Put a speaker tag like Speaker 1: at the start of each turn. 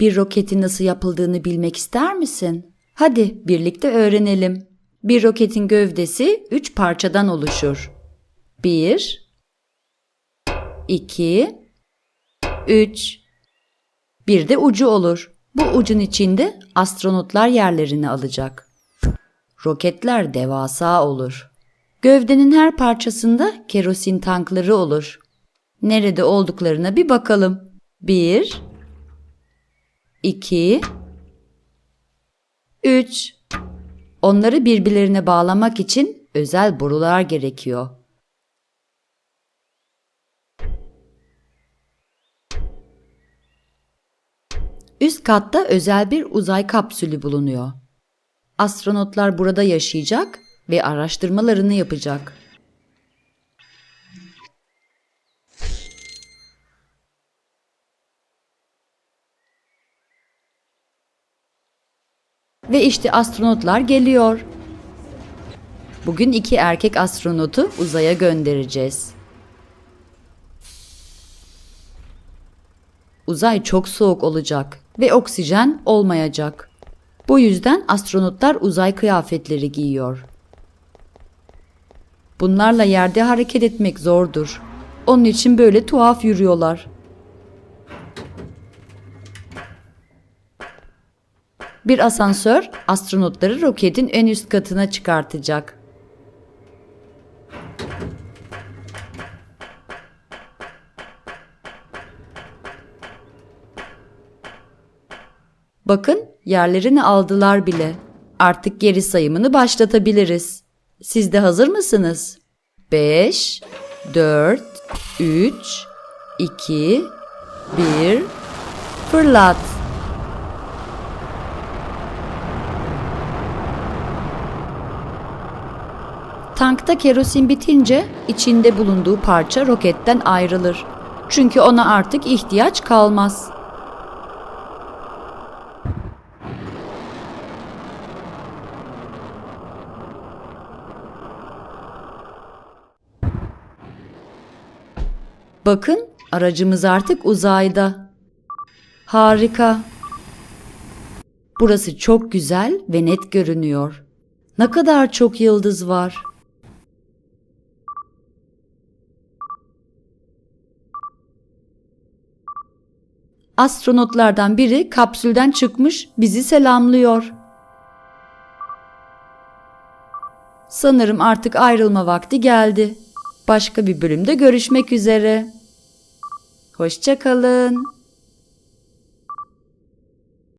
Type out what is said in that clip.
Speaker 1: Bir roketin nasıl yapıldığını bilmek ister misin? Hadi birlikte öğrenelim. Bir roketin gövdesi üç parçadan oluşur. 1 2 3 Bir de ucu olur. Bu ucun içinde astronotlar yerlerini alacak. Roketler devasa olur. Gövdenin her parçasında kerosin tankları olur. Nerede olduklarına bir bakalım. 1 2 3 Onları birbirlerine bağlamak için özel borular gerekiyor. Üst katta özel bir uzay kapsülü bulunuyor. Astronotlar burada yaşayacak ve araştırmalarını yapacak. Ve işte astronotlar geliyor. Bugün iki erkek astronotu uzaya göndereceğiz. Uzay çok soğuk olacak ve oksijen olmayacak. Bu yüzden astronotlar uzay kıyafetleri giyiyor. Bunlarla yerde hareket etmek zordur. Onun için böyle tuhaf yürüyorlar. Bir asansör astronotları roketin en üst katına çıkartacak. Bakın yerlerini aldılar bile. Artık geri sayımını başlatabiliriz. Siz de hazır mısınız? 5 4 3 2 1 Fırlat. Tankta kerosin bitince içinde bulunduğu parça roketten ayrılır. Çünkü ona artık ihtiyaç kalmaz. Bakın aracımız artık uzayda. Harika. Burası çok güzel ve net görünüyor. Ne kadar çok yıldız var. Astronotlardan biri kapsülden çıkmış bizi selamlıyor. Sanırım artık ayrılma vakti geldi. Başka bir bölümde görüşmek üzere. Hoşçakalın.